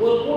ஒரு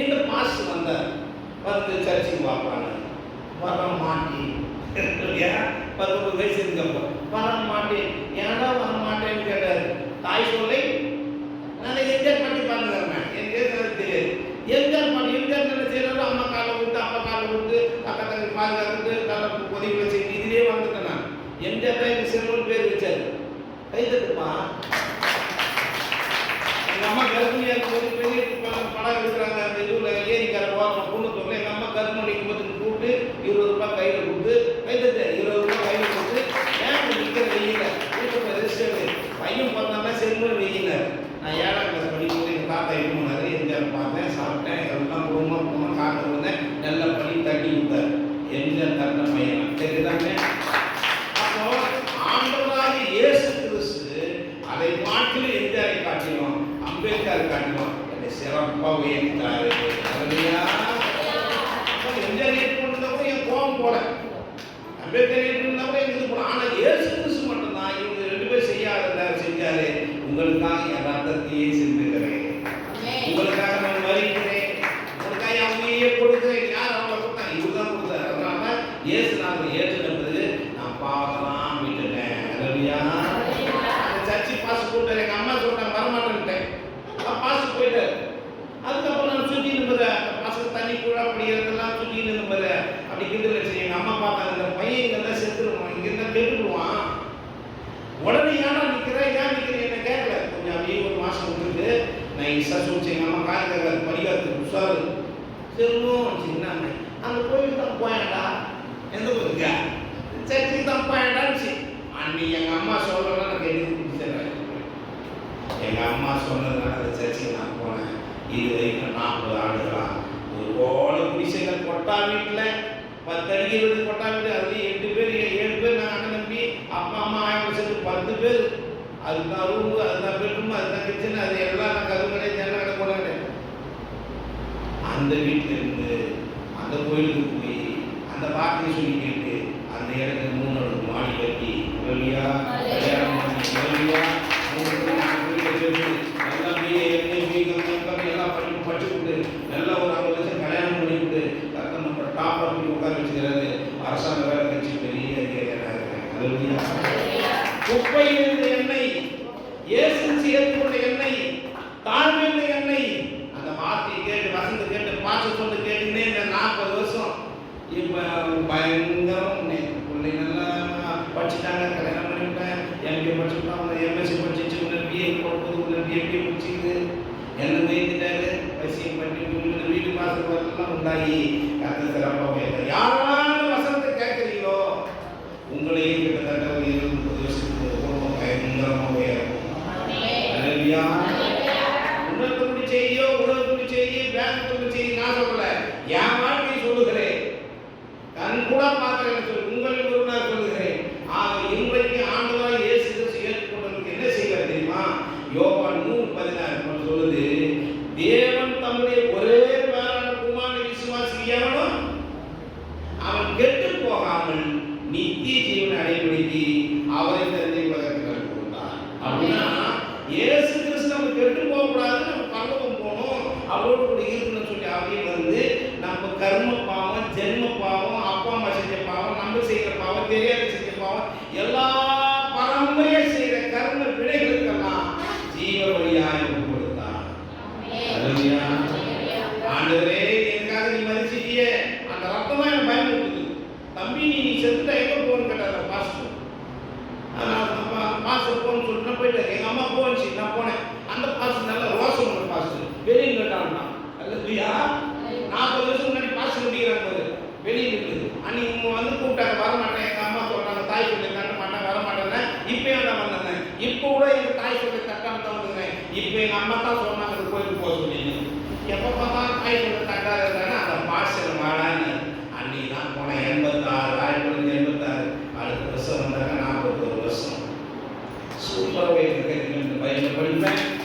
மீண்டும் பாஸ் வந்தார் வந்து சர்ச்சுக்கு பார்ப்பாங்க வர மாட்டி ஏன் வயசு இருக்கப்போ வர மாட்டேன். ஏன்னா வர மாட்டேன்னு கேட்டார். தாய் சொல்லை நான் என்ஜாய் பண்ணி பார்த்துக்கிறேன் எனக்கு தெரியாது. எம்ஜிஆர் பண்ணி அம்மா காலை விட்டு அம்மா காலை விட்டு அக்கா தங்கி பாதுகாத்து காலை உதவி வச்சு இதுலேயே வந்துட்டேன் நான். எம்ஜிஆர் தான் எனக்கு செல்வன் பேர் அம்மா பெரிய படம் படம் எடுக்கிறாங்க. அந்த ரூபாய் கையில் கொடுத்து கை இருபது ரூபாய் கையில் கொடுத்து ஏன் நிற்கிற வெயில வீட்டுக்கு ரெஜிஸ்டர் பையன் பிறந்தாங்க செல்வன் வெயில நான் ஏழாம் கிளாஸ் படிக்கும்போது எங்கள் தாத்தா இது பண்ணாரு? எம்ஜிஆர் பார்த்தேன் சாப்பிட்டேன். எல்லாம் குடும்பமாக போனோம். காட்டு வந்தேன். நல்லா பண்ணி தட்டி கொடுத்தாரு எம்ஜிஆர் தட்ட பையன் தெரியுதாங்க? அப்போ ஆண்டவராக இயேசு கிறிஸ்து அதை மாற்றிலும் எம்ஜிஆரை காட்டினோம் அம்பேத்கர் காட்டினோம். சிறப்பாக உயர்த்தாரு அல்லையா? அப்போ எம்ஜிஆர் ஏற்றுக்கொண்டப்போ என் கோபம் போல அம்பேத்கர் ஏற்றுக்கொண்டப்போ எனக்கு இது போல ஆனால் இயேசு கிறிஸ்து மட்டும்தான் இவங்க ரெண்டு பேர் செய்யாத செஞ்சாரு உங்களுக்காக என் ரத்தத்தையே சிந்துகிறேன் உங்களுக்காக நான் வருகிறேன் உங்களுக்காக என் உயிரையே கொடுக்கிறேன் யார் அவங்க கொடுத்தாங்க இவர் தான் கொடுத்தாரு அதனால இயேசு நான் ஏற்றுனது நான் பாவத்தெல்லாம் விட்டுட்டேன் அல்லையா சர்ச்சி பாஸ் கூட்டாரு எங்க அம்மா சொல்லிட்டாங்க வரமாட்டேன்ட்டேன் பாஸ் போயிட்டாரு அதுக்கப்புறம் நான் சுற்றி நிற்பது பசங்க தண்ணி கூட அப்படி இதெல்லாம் சுற்றி நிற்பது அப்படி கிண்டல் வச்சு எங்க அம்மா பார்த்தாங்க இந்த பையன் இங்க தான் செத்துருவான் இங்க இருந்தா கெட்டுடுவான் உடனே ஏன்னா நிற்கிறேன் ஏன் நிற்கிறேன் என்ன கேட்கல கொஞ்சம் அப்படியே ஒரு மாசம் விட்டுட்டு நான் இசா சொல்லிச்சு எங்க அம்மா காய் கேட்காது படிக்காது உஷாரு செல்லும் சின்ன அந்த கோயில் தான் போயாண்டா எந்த கோயிலுக்கு சர்ச்சுக்கு தான் போயாண்டான்னு அன்னைக்கு எங்க நான் கேட்டு கொடுத்துறேன் எங்கள் அம்மா சொன்னதுனால அந்த சர்ச்சைக்கு நான் போனேன். இது வரைக்கும் நாற்பது ஆண்டுகளாக. ஒரு போல குடிசைகள் கொட்டா வீட்டில் பத்து அடிக்கு இருபது கொட்டா வீடு அதுலேயும் எட்டு பேர் ஏழு பேர் நான் அண்ணன் தம்பி அப்பா அம்மா ஆயிரம் சேர்த்து பத்து பேர். அதுதான் ரூமு அதுதான் பெட்ரூம் அதுதான் கிச்சன் அது எல்லாம் நான் கதவு கடை ஜன்னல் கடை போட அந்த வீட்டில் இருந்து அந்த கோயிலுக்கு போய் அந்த வார்த்தையை சொல்லி கேட்டு அந்த இடத்துக்கு மூணு அடுக்கு மாடி கட்டி வழியா கல்யாணம் பண்ணி சேர்த்து நல்லா பிஏ பிகம் எல்லாம் படிப்பு படிச்சு விட்டு நல்லா ஒரு ஐம்பது லட்சம் கல்யாணம் பண்ணி கத்தம் நம்ம டாப் பண்ணி உட்கார வச்சுக்கிறாரு அரசாங்க வேலை கட்சி பெரிய குப்பையில் இருந்த எண்ணெய் இயேசு சேர்த்துக்கொண்ட எண்ணெய் தாழ்மையுள்ள எண்ணெய். அந்த வார்த்தையை கேட்டு வசந்த கேட்டு கேட்டுனே இந்த நாற்பது வருஷம். இப்போ பயங்கரம் படிச்சுட்டாங்க கல்யாணம் பண்ணிவிட்டேன் எம்பிஏ படிச்சுட்டாங்க எம்எஸ்சி படிச்சிச்சு உள்ள பிஏ கொடுத்தது உள்ள பிஎம்பி முடிச்சுது என்ன வைத்துட்டாரு பசியம் பண்ணி உள்ள வீட்டு வாசல் உண்டாகி கத்த சிறப்பாக யாரெல்லாம் இயேசு கிறிஸ்து நம்ம கெட்டு போகக்கூடாது நம்ம பரலோகம் போகணும். அவரோடு கூட வருஷம் வந்தாங்க நாற்பத்தோரு வருஷம். சூப்பராகவே இருக்க. இந்த பையனை படிப்பேன்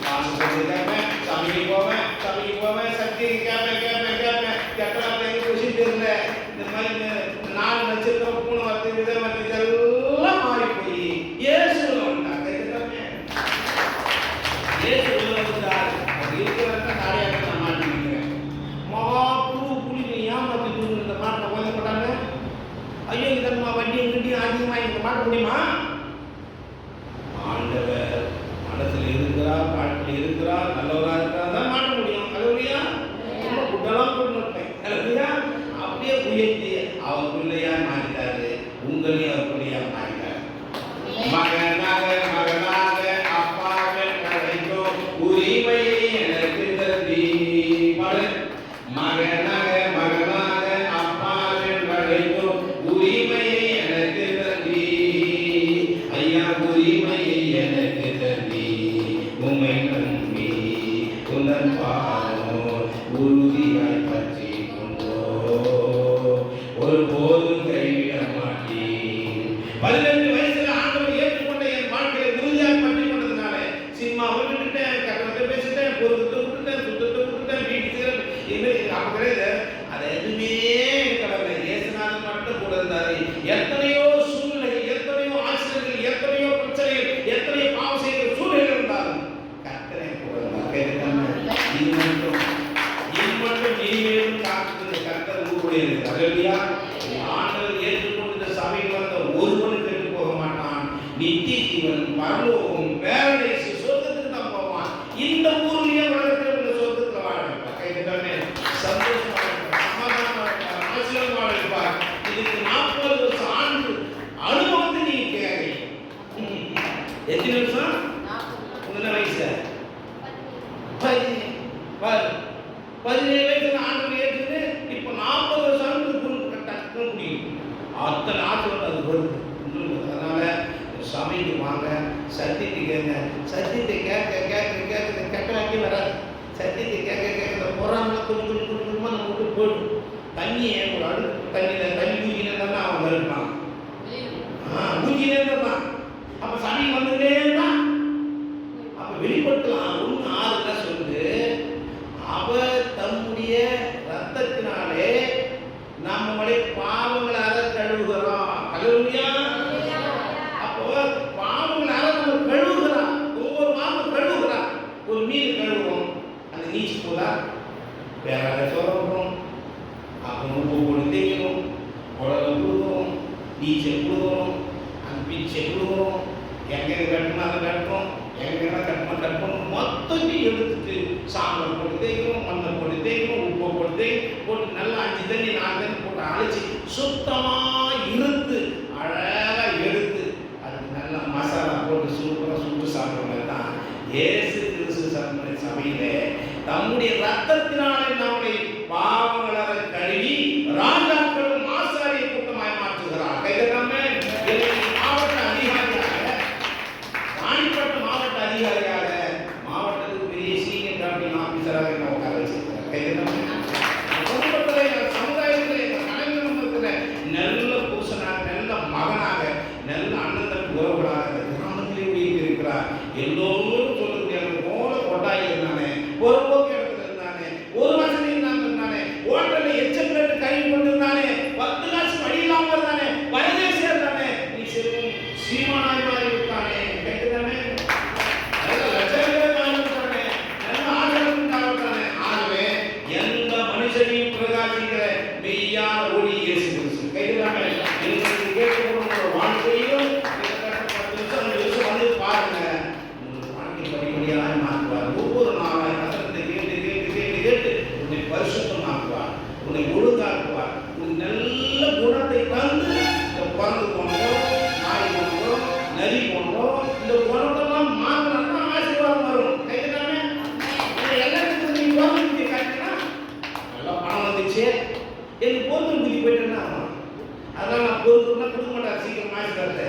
கொடுக்க மாட்டார் சீக்கிரம் மாசிட்டாரு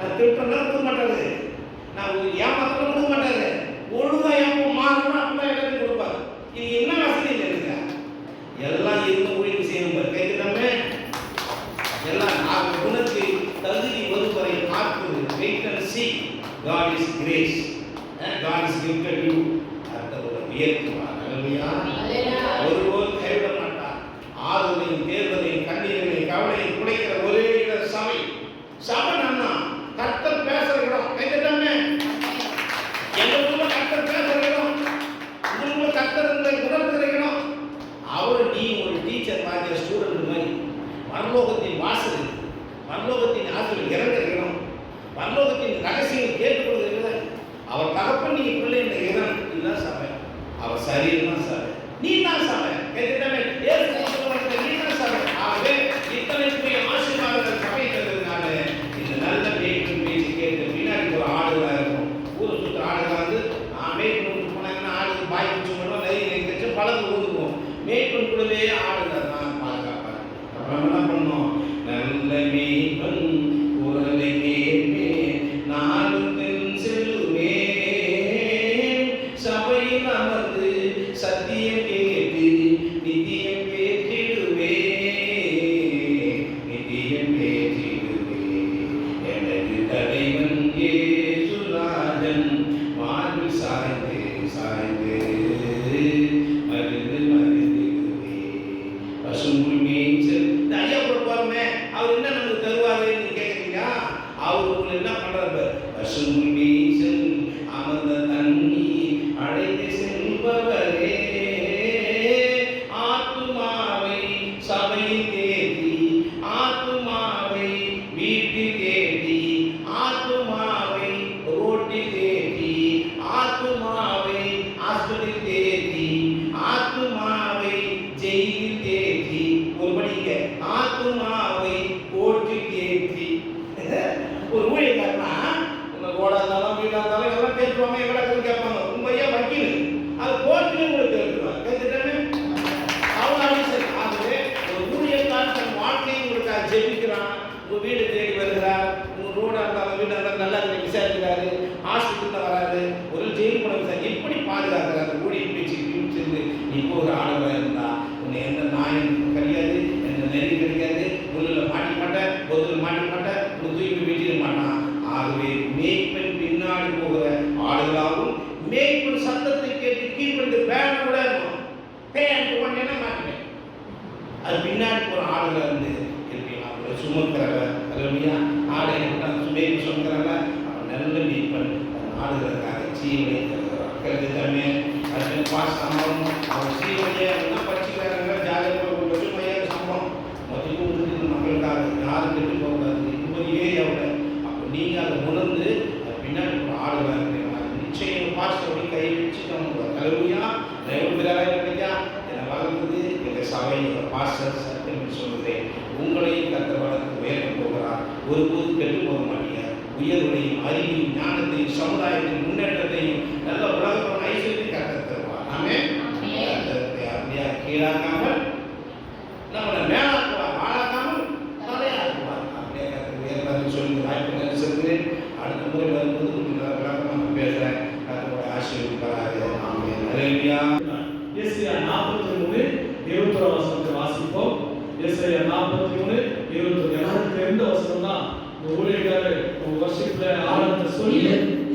அது திட்டம் கொடுக்க மாட்டாரு நான் ஏமாத்த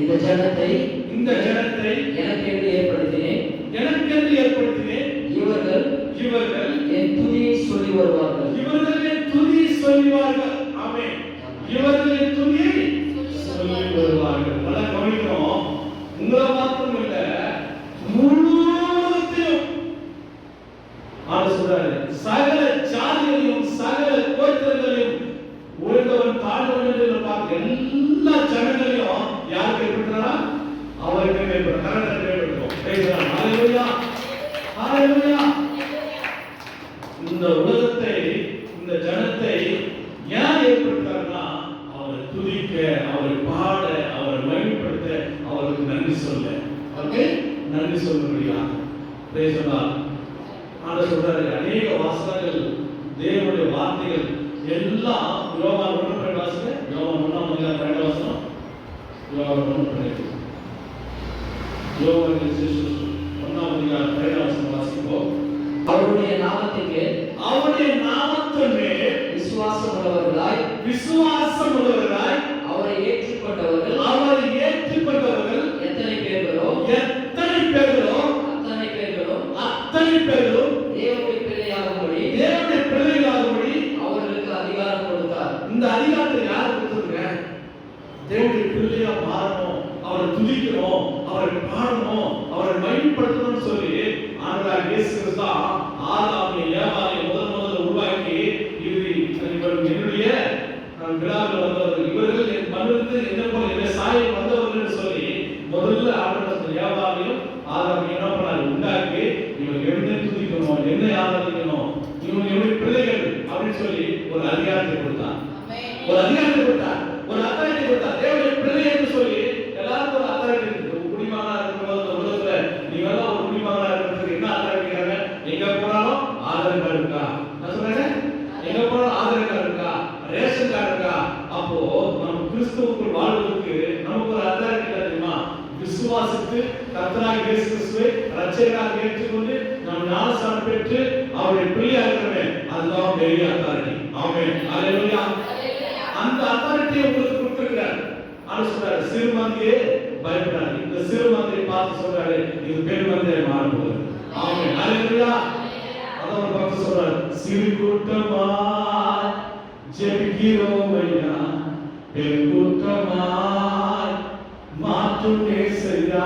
இந்த ஜனத்தை இந்த ஜனத்தை எல்லா ஜன தேவனுடைய பிள்ளையா மாறணும். அவரை துதிக்கணும் அவரை பாடணும் அவரை மயன்படுத்தணும்னு சொல்லி ஆண்டவராக இயேசு தான் ஆண்டவராக ஏற்றுக்கொண்டு நாம் ஞானஸ்தானம் பெற்று அவருடைய பிள்ளையாக இருக்கிறோமே அதுதான் பெரிய அத்தாரிட்டி ஆமே அலையா அந்த அத்தாரிட்டியை உங்களுக்கு கொடுத்துருக்கிறார். அவர் சொல்றாரு சிறுமந்தியே பயப்படாது. இந்த சிறுமந்தியை பார்த்து சொல்றாரு இது பெருமந்தியை மாறும்போது ஆமே அலையா அதான் ஒரு பக்கம் சொல்றாரு சிறு கூட்டமா ஜெபிக்கிறோம் ஐயா. பெருங்கூட்டமாய் மாற்றும் நேசையா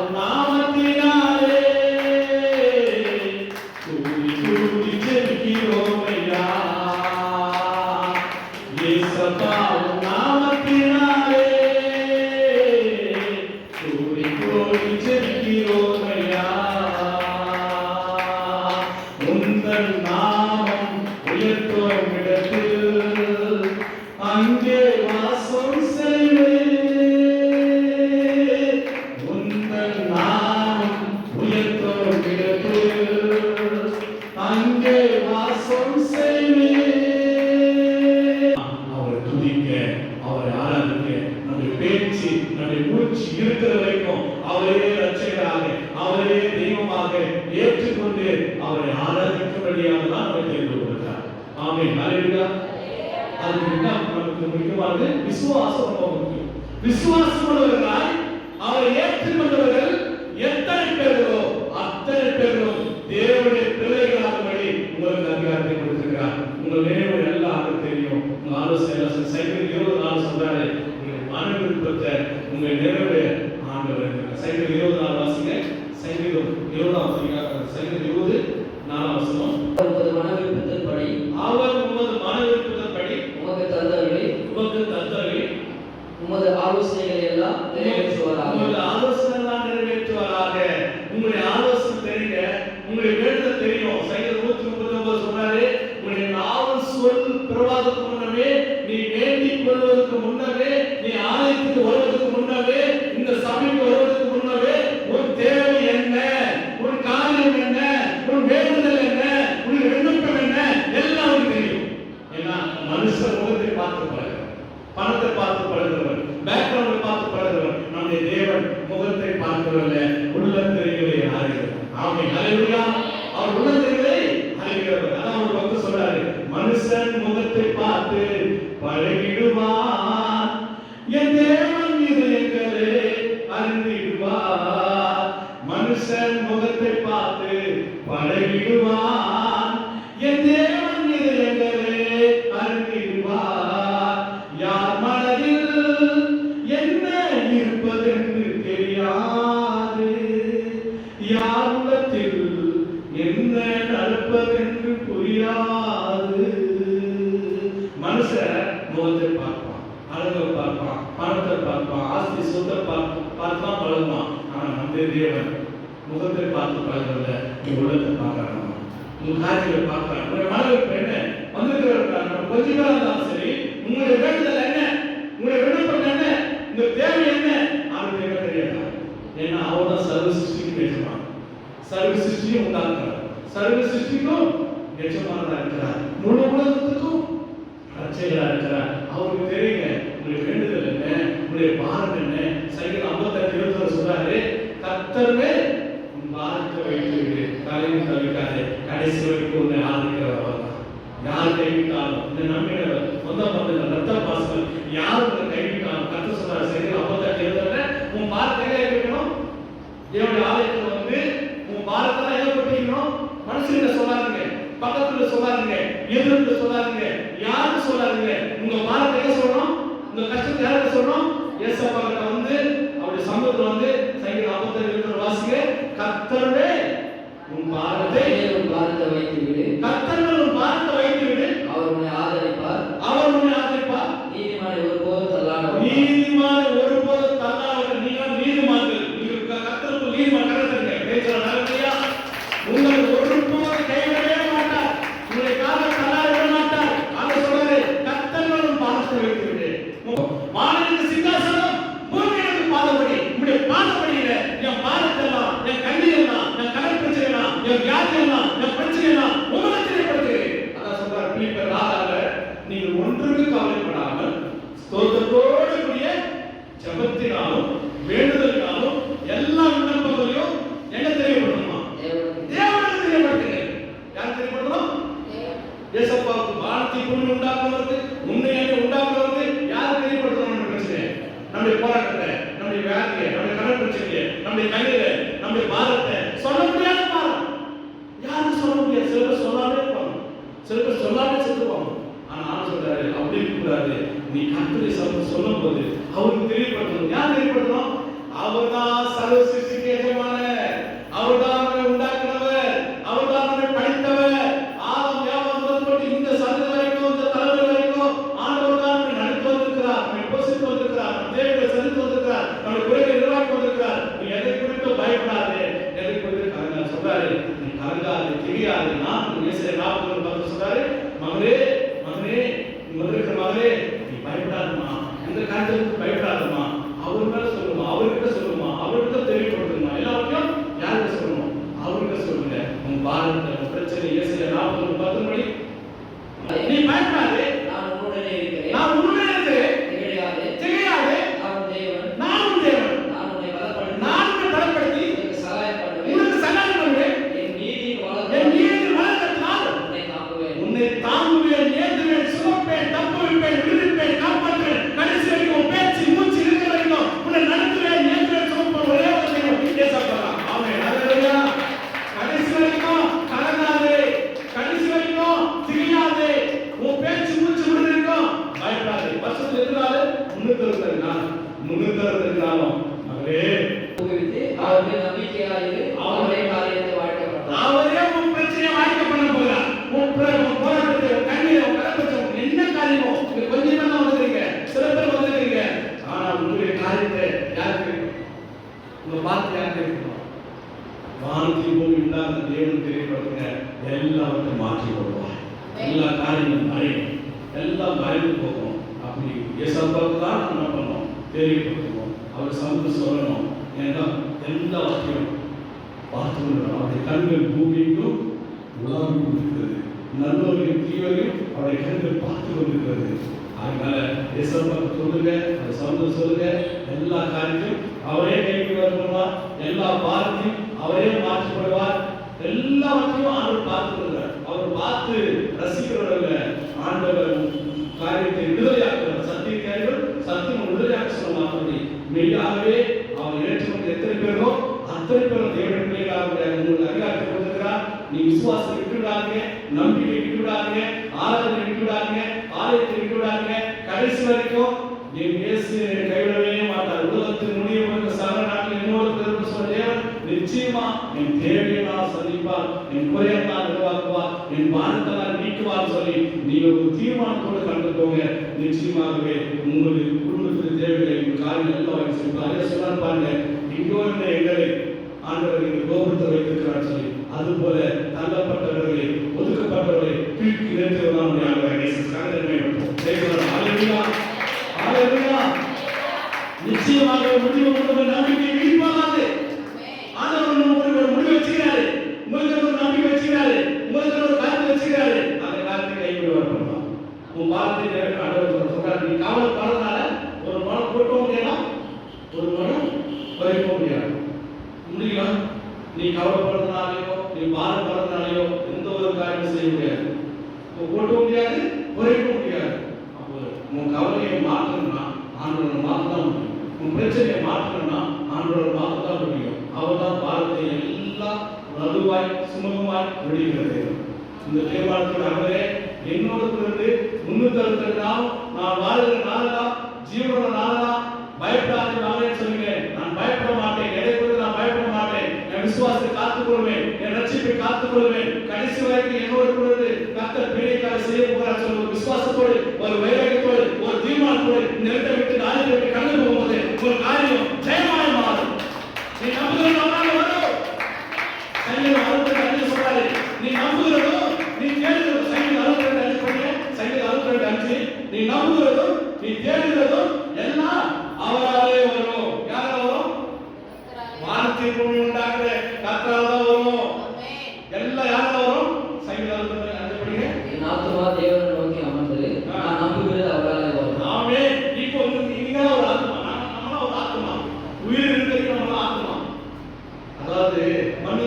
对 never again அரசன் முகத்தை பார்த்து பழகிடுவான் சிருஷ்டியை உண்டாக்குறார் சர்வ சிருஷ்டிக்கும் எஜமானதா இருக்கிறார். முழு உலகத்துக்கும் ரச்சகரா இருக்கிறார். அவருக்கு தெரியுங்க உங்களுடைய வேண்டுதல் என்ன? உங்களுடைய பாரம் என்ன? சைக்கிள் ஐம்பத்தஞ்சு இருபத்தி சொல்றாரு. கத்தருமே பாரத்தை வைத்து தலையும் தவிக்காது. கடைசி வரைக்கும் உன்னை ஆதரிக்கிறவர் யார் கைவிட்டாலும் இந்த நம்பினவர் சொந்த பந்தங்கள் ரத்த பாசங்கள் யார் கூடாது நீ கர்த்தரை சொல்லும் போது அவருக்கு தெரியப்படுத்தணும். யார் தெரியப்படுத்தணும்? அவர்தான் சர்வ சிருஷ்டிக்கு எஜமான அவர்தான் எல்லாத்தையும் பார்த்து அவருடைய கண்கள் பூமியையும் உலாவி கொண்டிருக்கிறது. நல்லவரையும் தீவரையும் அவருடைய கண்கள் பார்த்து கொண்டிருக்கிறது. அதனால இயேசுவன் சொல்லுங்க அந்த சவுந்தர் சொல்லுங்க எல்லா காரியத்தையும் அவரே கேள்வி வருவார் எல்லா வார்த்தையும் அவரே மாற்றப்படுவார் எல்லாவற்றையும் அவர் பார்த்துக்கிறார் அவர் பார்த்து ரசிக்கிறவர்கள் ஆண்டவர் காரியத்தை விடுதலையாக்குவார் சத்திய காரியங்கள் சத்தியம் விடுதலையாக சொல்ல மாட்டோம் மெய்யாகவே அவர் ஏற்றுக்கொண்ட எத்தனை பேரோ அத்தனை பேரும் தேவனுடைய பிள்ளைகளாக உங்களுக்கு அதிகாரத்தை கொடுக்கிறார் நீ விசுவாசம் விட்டுவிடாங்க நம்பிக்கை விட்டுவிடாங்க ஆராதனை விட்டுவிடாங்க ஆலயத்தை விட்டுவிடாங்க கடைசி வரைக்கும் நீ இயேசு கைவிடவே மாட்டார். உலகத்தின் முடிய போகிற சகல நாட்டில் இன்னொரு திரும்ப சொன்ன தேவன் நிச்சயமா என் தேவையை நான் சந்திப்பார். என் குறையை நான் உருவாக்குவார். என் பாரத்தை நான் நீக்குவார் சொல்லி நீங்க ஒரு தீர்மானத்தோடு கண்டுக்கோங்க நிச்சயமாகவே உங்களுக்கு ஆண்டு எந்த வாங்கி அதே சொன்னார் பாருங்க இங்கோ என்ற எங்களை ஆண்டவர் இங்கு கோபுரத்தை நிச்சயமாக முடிவு நம்பிக்கை என்னோடத்திலிருந்து முன்னூத்தி அறுபத்தி நாள் நான் வாழ்கிற நாளெல்லாம் ஜீவனோட நாளெல்லாம் பயப்படாத நாளே சொல்லுங்க நான் பயப்பட மாட்டேன். எதை குறித்து நான் பயப்பட மாட்டேன். என் விசுவாசத்தை காத்துக்கொள்வேன். என் ரட்சிப்பை காத்துக்கொள்வேன்.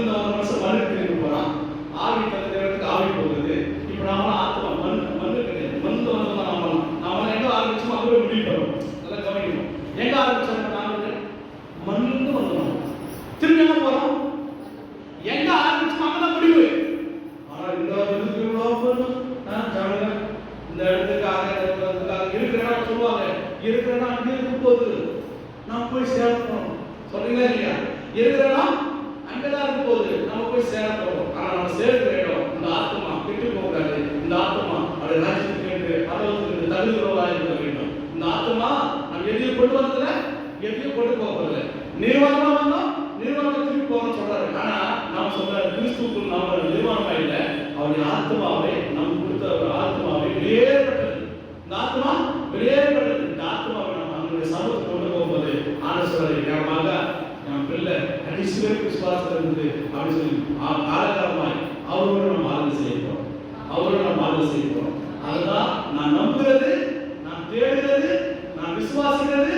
人の人 சொல்றேன் என் மகன் பிள்ளை கடைசி வரைக்கும் விசுவாசத்தில் இருந்து அப்படின்னு சொல்லி காலகாலமாய் அவரோட நம்ம ஆதரவு செய்கிறோம் அவரோட நம்ம ஆதரவு செய்கிறோம் அதுதான் நான் நம்புறது நான் தேடுகிறது நான் விசுவாசிக்கிறது